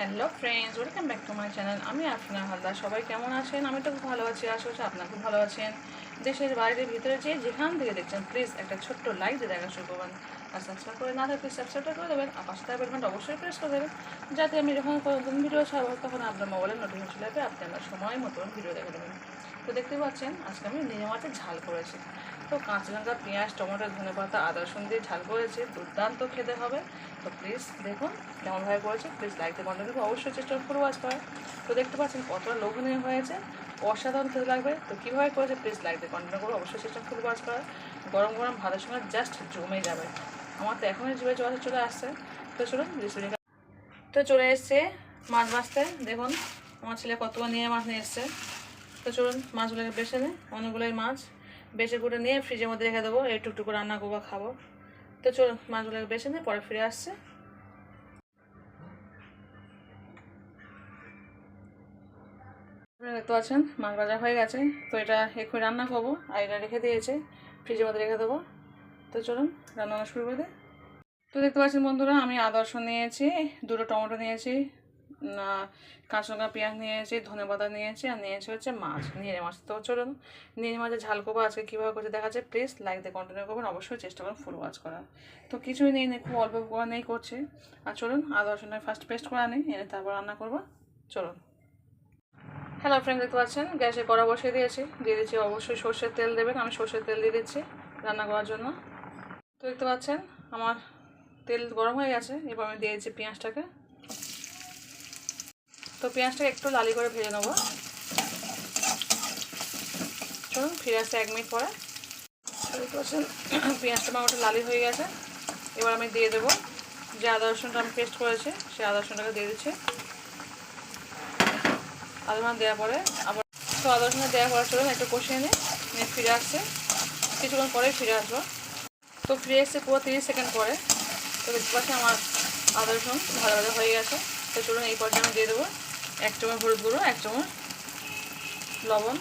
Hello friends, welcome back to my channel. আমি আফরিনা হালদার। সবাই কেমন আছেন? আমি তো খুব ভালো আছি, আশা করছি আপনারা খুব ভালো আছেন। দেশের বাইরে, ভিতরে যে যেখান থেকে দেখছেন প্লিজ একটা ছোট্ট লাইক দিয়ে দেখা শুরু করবেন। আর সাবস্ক্রাইব করে না থাকলে সাবস্ক্রাইব করে দেবেন, আর পাশে থাকা বেলঘন্টা অবশ্যই প্রেস করে দেবেন, যাতে আমি যখন নতুন ভিডিও ছাড়বো, তখন আপনার মোবাইলের নোটিফিকেশন লাগবে আপনি আমার সময় মতন ভিডিও দেখে দেবেন তো দেখতে পাচ্ছেন, আজকে আমি নিয়ে মাছের ঝাল করেছি। তো কাঁচা লঙ্কা, পেঁয়াজ, টমেটো ধনে পাতা আদা রসুন দিয়ে ঝাল করেছি, দুর্দান্ত খেতে হবে। তো প্লিজ দেখুন কেমনভাবে করেছে প্লিজ লাইকতে কন্টিনিউ অবশ্যই চেষ্টা করব আজ করার। তো দেখতে পাচ্ছেন কতটা লোভনীয় হয়েছে, অসাধারণ খেতে লাগবে। তো কীভাবে করেছে প্লিজ লাইকতে কন্টিনিউ করব অবশ্যই চেষ্টা করব আজ করার। গরম গরম ভাতের সঙ্গে জাস্ট জমে যাবে। আমার তো এখনই জিভে জল চলে আসছে। তো চলুন রেসিপি তো চলে এসছে মাছ বাঁচতে দেখুন, আমার ছেলে কতগুলো নিয়ে মাছ নিয়ে এসছে। তো চলুন, মাছগুলোকে বেছে নিই। অনেকগুলোই মাছ বেছে করে নিয়ে ফ্রিজের মধ্যে রেখে দেবো। এই টুকটুকু রান্না করব, খাব। তো চলুন মাছগুলোকে বেছে নিয়ে পরে ফিরে আসছে। দেখতে পাচ্ছেন, মাছ ভাজা হয়ে গেছে। তো এটা এক্ষুনি রান্না করব, আর এটা রেখে দিয়েছে, ফ্রিজের মধ্যে রেখে দেবো। তো চলুন, রান্না শুরু করে। তো দেখতে পাচ্ছেন বন্ধুরা, আমি আদর্শ নিয়েছি, দুটো টমেটো নিয়েছি না কাঁচা লঙ্কা পেঁয়াজ নিয়েছি, ধনে পাতা নিয়েছি, আর নিয়েছি হচ্ছে মাছ। নিয়ে মাছ তো চলুন। নিয়ে মাছের ঝাল করব আজকে কীভাবে করতে দেখা যাচ্ছে প্লিজ লাইক দিয়ে কন্টিনিউ করবেন, অবশ্যই চেষ্টা করুন ফুল ওয়াচ করার। তো কিছুই নেই খুব অল্প করে নেই করছি। আর চলুন, আদা রসুনের ফার্স্ট পেস্ট করে নিই এনে তারপর রান্না করব। চলুন। হ্যালো ফ্রেন্ড দেখতে পাচ্ছেন? গ্যাসে কড়া বসিয়ে দিয়েছি। দিয়ে দিচ্ছি অবশ্যই সর্ষের তেল দেবেন, আমি সর্ষের তেল দিয়ে দিচ্ছি রান্না করার জন্য। তো দেখতে পাচ্ছেন, আমার তেল গরম হয়ে গেছে, এবার আমি দিয়ে দিচ্ছি পেঁয়াজটাকে। তো পেঁয়াজটাকে একটু লালি করে ভেজে নেব। চলুন, ফিরে আসছে এক মিনিট পরে। পেঁয়াজটা আমার ওটা লালি হয়ে গেছে। এবার আমি দিয়ে দেবো যে আদা রসুনটা আমি পেস্ট করেছি, সেই আদা রসুনটাকে দিয়ে দিচ্ছি। আদা রসুন দেওয়ার পরে আবার তো আদা রসুন দেওয়ার পরে চলুন, একটু কষিয়ে নিই। নিয়ে ফিরে আসছে। কিছুক্ষণ পরেই ফিরে আসব। তো ফিরে এসছে পুরো তিরিশ সেকেন্ড পরে। তো দেখতে পাচ্ছি আমার আদা রসুন ভালো ভালো হয়ে গেছে। তো চলুন, এই পর্যায়ে আমি দিয়ে দেবো। এক চামচ হলুদ গুঁড়ো, এক চামচ লবণ।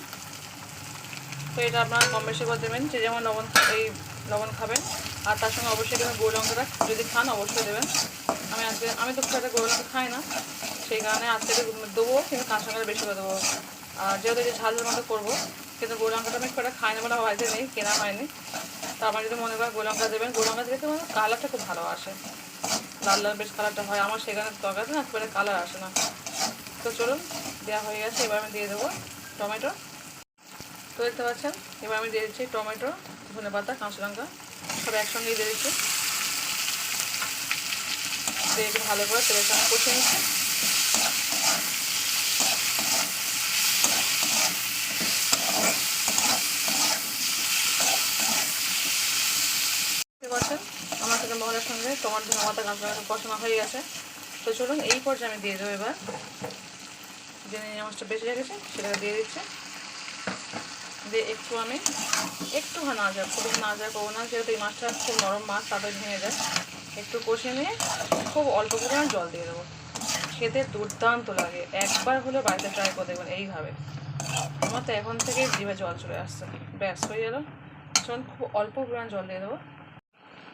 তো এটা আপনারা কম বেশি করে দেবেন, যে যেমন লবণ এই লবণ খাবেন। আর তার সঙ্গে অবশ্যই দেবেন গুঁড়ো লঙ্কাটা যদি খান অবশ্যই দেবেন। আমি আজকে, আমি তো একটা গুঁড়ো লঙ্কা খাই না। সেই কারণে আজকে দেবো, কিন্তু কাঁচা লঙ্কাটা বেশি করে দেবো। আর যেহেতু যে ঝালের মতো করব, কিন্তু গুঁড়ো লঙ্কাটা আমি একটা খাই না বলে বাড়িতে নেই, কেনা হয়নি। তো আমার যদি মনে করেন গুঁড়ো লঙ্কা দেবেন গুঁড়ো লঙ্কা দিলে মানে কালারটা খুব ভালো আসে। লাল লাল বেশ কালারটা হয়। আমার সেখানে তরকারিতে না একটা কালার আসে না। তো চলুন দেওয়া হয়ে গেছে, এবার আমি দিয়ে দেবো টমেটো। তো দেখতে পাচ্ছেন, এবার আমি দিয়ে দিচ্ছি টমেটো, ধনে পাতা, কাঁচা লঙ্কা, সব একসঙ্গেই দিয়ে দিচ্ছি। দিয়ে একটু ভালো করে তেলের সঙ্গে কষিয়ে নিচ্ছি। আমার মহলের সঙ্গে টমাটো, ধনে পাতা, কাঁচা লঙ্কা কষানো হয়ে গেছে। তো চলুন, এই পর্যায়ে আমি দিয়ে দেবো এবার। যে নিয়ে মাছটা বেঁচে রেখেছে সেটাকে দিয়ে দিচ্ছে। দিয়ে একটু আমি একটু না যায় খুব না যায় করব না, যেহেতু এই মাছটা খুব নরম মাছ তাদের ভেঙে যায়। একটু কষে নিয়ে খুব অল্প পরিমাণ জল দিয়ে দেবো। খেতে দুর্দান্ত লাগে। একবার হলে বাড়িতে ট্রাই করে দেখবেন, এইভাবে। আমার তো এখন থেকে জিভে জল চলে আসছে। ব্যাস, হয়ে গেল। চলুন খুব অল্প পরিমাণ জল দিয়ে দেবো।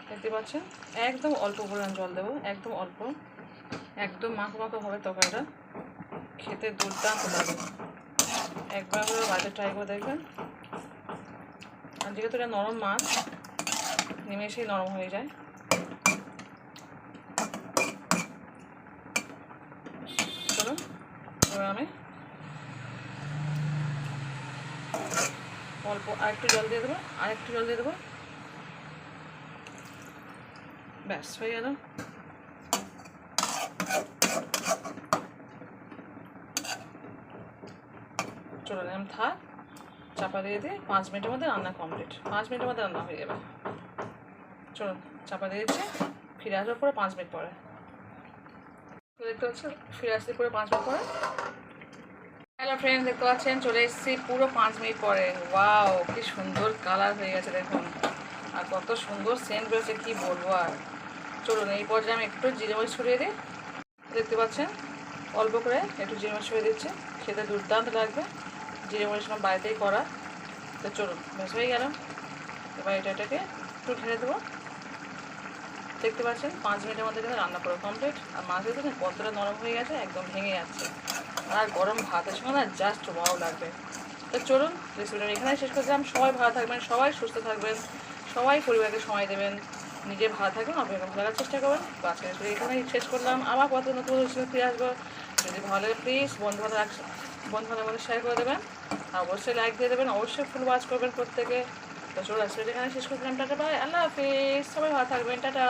দেখতে পাচ্ছেন? একদম অল্প পরিমাণ জল দেবো, একদম অল্প। একদম মাখো মাখো হবে তরকারিটা। খেতে দুর্দান্ত লাগে। একবার করে বাড়িতে ট্রাই করে দেখবেন। আর যেহেতু এটা নরম মাছ। নিমেষেই নরম হয়ে যায়। চলুন, এবার আমি অল্প আর একটু জল দিয়ে দেবো আর একটু জল দিয়ে দেবো। ব্যাস, হয়ে গেল। চলে এলাম, থাক। চাপা দিয়ে দিয়ে পাঁচ মিনিটের মধ্যে রান্না কমপ্লিট পাঁচ মিনিটের মধ্যে রান্না হয়ে যাবে। চলুন চাপা দিয়ে দিচ্ছি ফিরে আসবার পরে পাঁচ মিনিট পরে। দেখতে পাচ্ছেন ফিরে আসতে পরে পাঁচ মিনিট পরে। হ্যালো ফ্রেন্ড দেখতে পাচ্ছেন, চলে এসেছি পুরো পাঁচ মিনিট পরে। ওয়াও কি সুন্দর কালার হয়ে গেছে, দেখুন। আর কত সুন্দর সেন্ট রয়েছে কি বলব আর। চলুন, এই পর্যায়ে আমি একটু জিরে মরিচ ছড়িয়ে দিই। দেখতে পাচ্ছেন, অল্প করে একটু জিরে মরিচ ছড়িয়ে দিচ্ছে। খেতে দুর্দান্ত লাগবে। জিরে মরিচ আমার বাড়িতেই করা। তো চলুন বেশ হয়ে গেল। এবার এটা এটাকে একটু ঢেলে দেবো। দেখতে পাচ্ছেন, পাঁচ মিনিটের মধ্যে কিন্তু রান্না করা কমপ্লিট আর মাছ দেখতে কতটা নরম হয়ে গেছে, একদম ভেঙে যাচ্ছে। আর গরম ভাতের সঙ্গে না জাস্ট ওয়াও লাগবে। তো চলুন রেসিপিটা এখানেই শেষ করছিলাম সবাই ভালো থাকবেন, সবাই সুস্থ থাকবেন, সবাই পরিবারকে সময় দেবেন। নিজে ভালো থাকবেন আপনাকে ভালো চেষ্টা করবেন তো আজকে এখানেই শেষ করলাম। আবার কত নতুন ফিরে আসব। যদি ভালো লাগে প্লিজ বন্ধু বান্ধব বন্ধু বান্ধব মধ্যে শেয়ার করে দেবেন। অবশ্যই লাইক দিয়ে দেবেন, অবশ্যই ফুল ওয়াচ করবেন প্রত্যেকে। তো চলো আসলে এখানে শেষ করছিলাম টাটা বাই আল্লাহ হাফিজ। সবাই ভালো থাকবেন, টাটা।